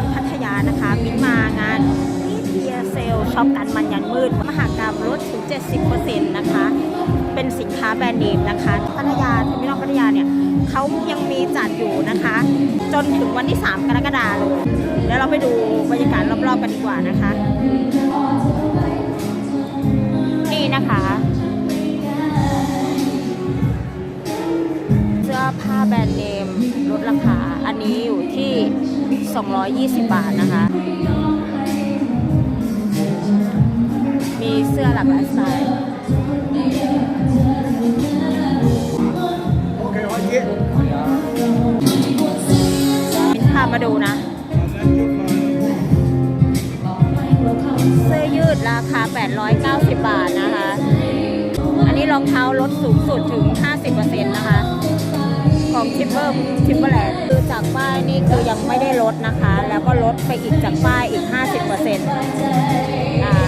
รพัทยานะคะ มินมางานนี่เทียเซลช็อปกันมันยันมืด มหากรรมลดถึง 70%นะคะ เป็นสินค้าแบรนด์เนมนะคะพัทยาทอร์มินอลพัทยาเนี่ยเขายังมีจัดอยู่นะคะ จนถึงวันที่ 3 กรกฎาคมเลยเดี๋ยวเราไปดูบรรยากาศรอบๆกันดีกว่านะคะ นี่นะคะเสื้อผ้าแบรนด์เนมลดราคาอันนี้อยู่ที่ 220 บาทนะคะ มีเสื้อหลากหลายสไตล์ มินพามาดูนะ เสื้อยืดราคา 890 บาทนะคะ อันนี้รองเท้าลดสูงสุดถึง 50%นะคะ ของทิปเปอร์ทิปเปอร์แลนด์คือจากป้ายนี่คือยังไม่ได้ลดนะคะ แล้วก็ลดไปอีกจากป้ายอีก 50%นะคะ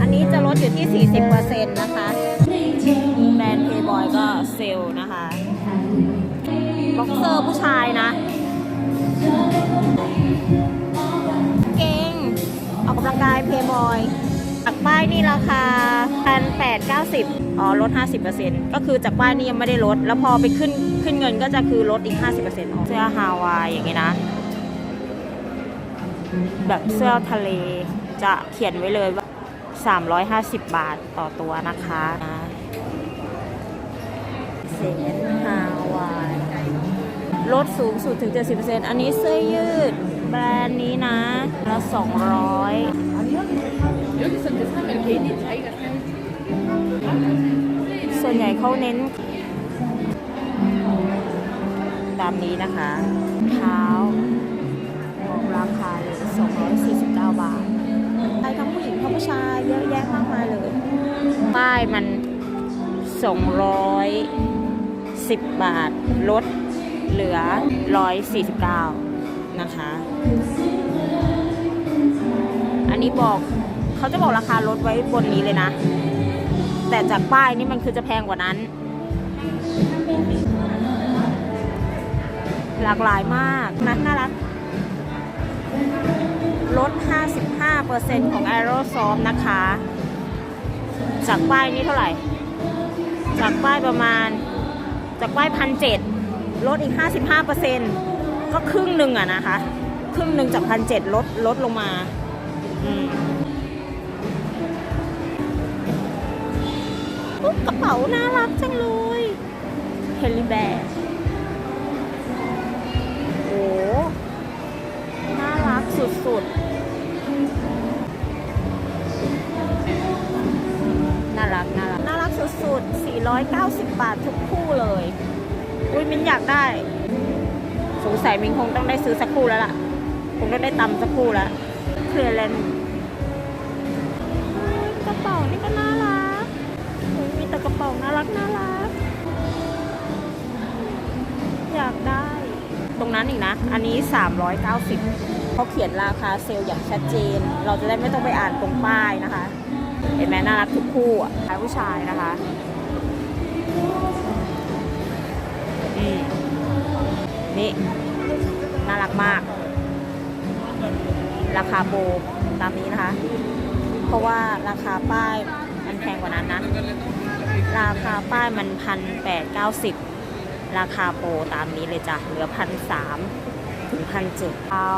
อันนี้จะลดอยู่ที่ 40%นะคะแบรนด์เพย์บอยก็เซลนะคะบ็อกเซอร์ผู้ชายนะเก่งออกกำลังกายเพย์บอย จากป้ายนี่ราคาพันแปดเก้าสิบอ๋อลด 50%ก็คือจากป้ายนี่ยังไม่ได้ลด แล้วพอไปขึ้นขึ้นเงินก็จะคือลดอีก 50%ของเสื้อฮาวายอย่างงี้นะ แบบเสื้อทะเลจะเขียนไว้เลยว่า 350 บาทต่อตัวนะคะเซนฮาวายลดสูงสุดถึง 70%อันนี้เสื้อยืด แบรนด์นี้นะละ200 ญ่เขาเน้นตามนี้นะคะเท้าบอกราคาเลย249 บาทไปทั้งผู้หญิงทั้งผู้ชายเยอะแยะมากมายเลย ป้ายมัน 210 บาท ลดเหลือ 149 นะคะ อันนี้บอกเขาจะบอกราคาลดไว้บนนี้เลยนะ แต่จากป้ายนี่มันคือจะแพงกว่านั้น หลากหลายมากนะน่ารักลด 55%ของ a e r o s o f นะคะ จากป้ายนี้เท่าไหร่ จากป้ายประมาณ จากป้ายพันเจ็ดลดอีก 55%ก็ครึ่งหนึ่งอะนะคะ ครึ่งหนึ่งจากพันเจ็ดลดลดลงมา อืม กระเป๋าน่ารักจังเลยเฮลิแบร์โอ้น่ารักสุดๆ น่ารัก น่ารัก น่ารักสุดๆ 490 บาททุกคู่เลย อุ้ยมินอยากได้ สงสัยมินคงต้องได้ซื้อสักคู่แล้วล่ะ คงต้องได้ตำสักคู่แล้ว เคลียร์เลนกระเป๋านี่ก็น่า อ้ยมีแต่กระเป๋าน่ารักน่ารัก อยากได้ ตรงนั้นอีกนะ อันนี้ 390เขาเขียนราคาเซลล์อย่างชัดเจน เราจะได้ไม่ต้องไปอ่านตรงป้ายนะคะ เห็นไหมน่ารักทุกคู่อะชายผู้ชายนะคะนี่น่ารักมาก ราคาโบตามนี้นะคะ เพราะว่าราคาป้ายมันแพงกว่านั้นนะ ราคาป้ายมันพันแปดเก้าสิบราคาโปรตามนี้เลยจ้ะเหลือพันสามถึงพันเจ็ดเท้า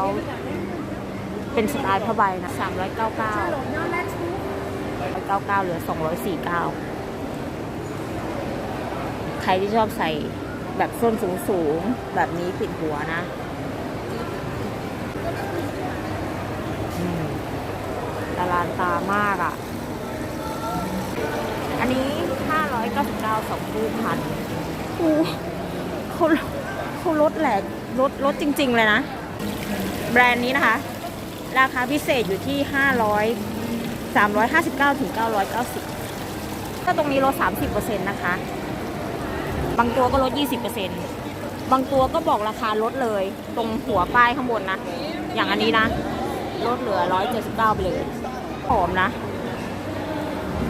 เป็นสไตล์ผ้าใบนะสามร้อยเก้าเก้าร้อยเก้าเก้าเหลือสองร้อยสี่เก้าใครที่ชอบใส่แบบส้นสูงสูงแบบนี้ปิดหัวนะอืมตาลานตามากอะนนี้ 599สองคู่พันโอ้เขาเขาลดแหลกลดลดจริง ๆ เลยนะ แบรนด์นี้นะคะ ราคาพิเศษอยู่ที่ 500 359ถึง990 ถ้าตรงนี้ลด 30%นะคะ บางตัวก็ลด 20%บางตัวก็บอกราคาลดเลย ตรงหัวป้ายข้างบนนะ อย่างอันนี้นะ ลดเหลือ 179 ไปเลยหอมนะ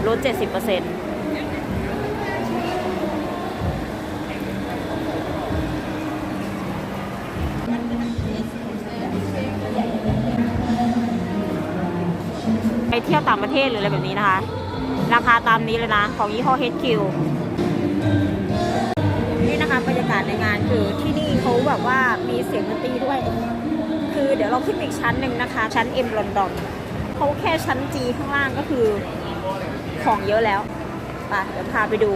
ลด 70% ที่ยวต่างประเทศหรืออะไรแบบนี้นะคะ ราคาตามนี้เลยนะ ของยี่ห้อ HQ นี่นะคะบรรยากาศในงานคือที่นี่เขาแบบว่ามีเสียงดนตรีด้วย คือเดี๋ยวเราขึ้นอีกชั้นหนึ่งนะคะ ชั้น M ลอนดอนเขาแค่ชั้น G ข้างล่างก็คือของเยอะแล้วไปเดี๋ยวพาไปดู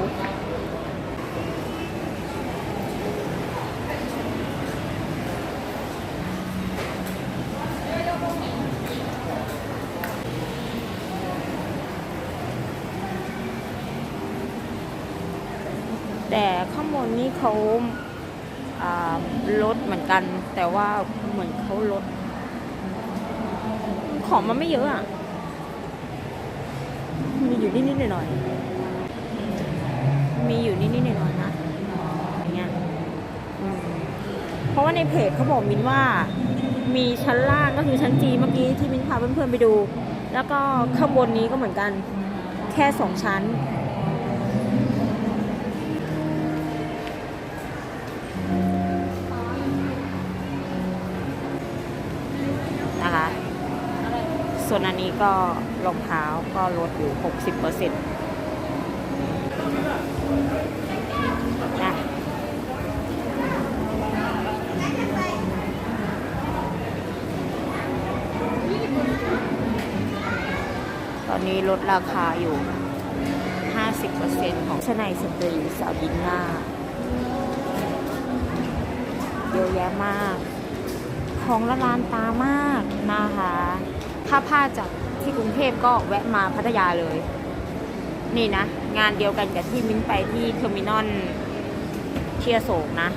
แต่ข้างบ นนี่เขาลดเหมือนกัน แต่ว่าเหมือนเขาลด ของมันไม่เยอะอะ มีอยู่นิดๆหน่อยๆมีอยู่นิดๆหน่อยๆนะอย่างเงี้ยเพราะว่าในเพจเขาบอกมินว่า มีชั้นล่างก็คือชั้นจีเมื่อกี้ที่มินพาเพื่อนๆไปดู แล้วก็ข้างบนนี้ก็เหมือนกัน แค่สองชั้น วนอันนี้ก็รองเท้าก็ลดอยู่ 60%เปอร์เซ็นต์นะตอนนี้ลดราคาอยู่ 50%ของชนในสตรีสาวดินหน้าเยอะแยะมาก ของละลานตามากนะคะ ถ้าพลาดจากที่กรุงเทพก็แวะมาพัทยาเลย นี่นะ งานเดียวกันกับที่มิ้นไปที่เทอร์มินอลเทียโศกนะ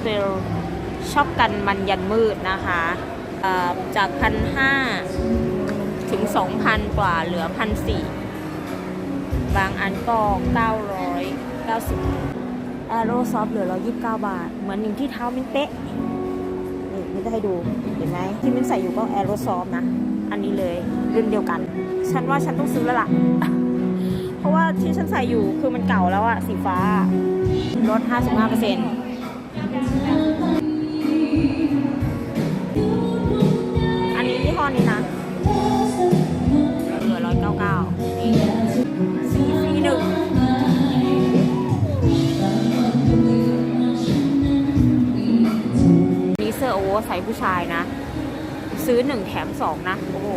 เซลชอบกันมันยันมืดนะคะจากพันห้าถึงสองพันกว่าเหลือพันสี่บางอันก็เก้าร้อยเก้าสิบแอโรซอฟเหลือ129บาท เหมือนอย่างที่เท้ามินเป๊ะ จะให้ดูเห็นไหมที่มิ้นใส่อยู่ก็แอโรซอฟนะ อันนี้เลยรุ่นเดียวกัน ฉันว่าฉันต้องซื้อแล้วล่ะ เพราะว่าที่ฉันใส่อยู่คือมันเก่าแล้วอะสีฟ้าลด55%อันนี้ยี่ห้อนี้นะ ว่าไซส์ผู้ชายนะ ซื้อหนึ่งแถมสองนะ โอ้โห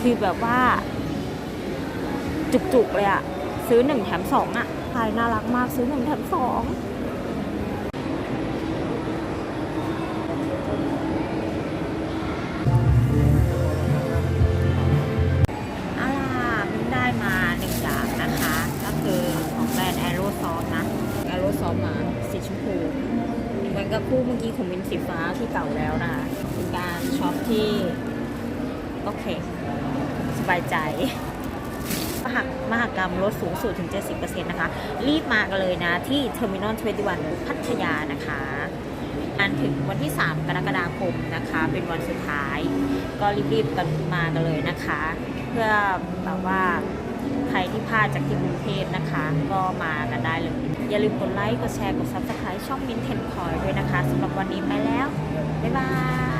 คือแบบว่า จุกๆเลยอะซื้อหนึ่งแถมสองอะชายน่ารักมากซื้อหนึ่งแถมสอง เมื่อกี้ของมินสีฟ้าที่เก่าแล้วนะคะเป็นการช็อปที่ โอเค สบายใจมหามหากรรมลดสูงสุดถึง 70%นะคะ รีบมากันเลยนะ ที่ Terminal 21 พัทยานะคะอันถึงวันที่ 3 กรกฎาคมนะคะ เป็นวันสุดท้าย ก็รีบๆกันมากันเลยนะคะ เพื่อแบบว่าใครที่พลาดจากที่กรุงเทพนะคะ ก็มากันได้เลย อย่าลืมกดไลค์ กดแชร์ กด Subscribe ช่องมินเทนคอยด้วยนะคะสำหรับวันนี้ไปแล้ว บ๊ายบาย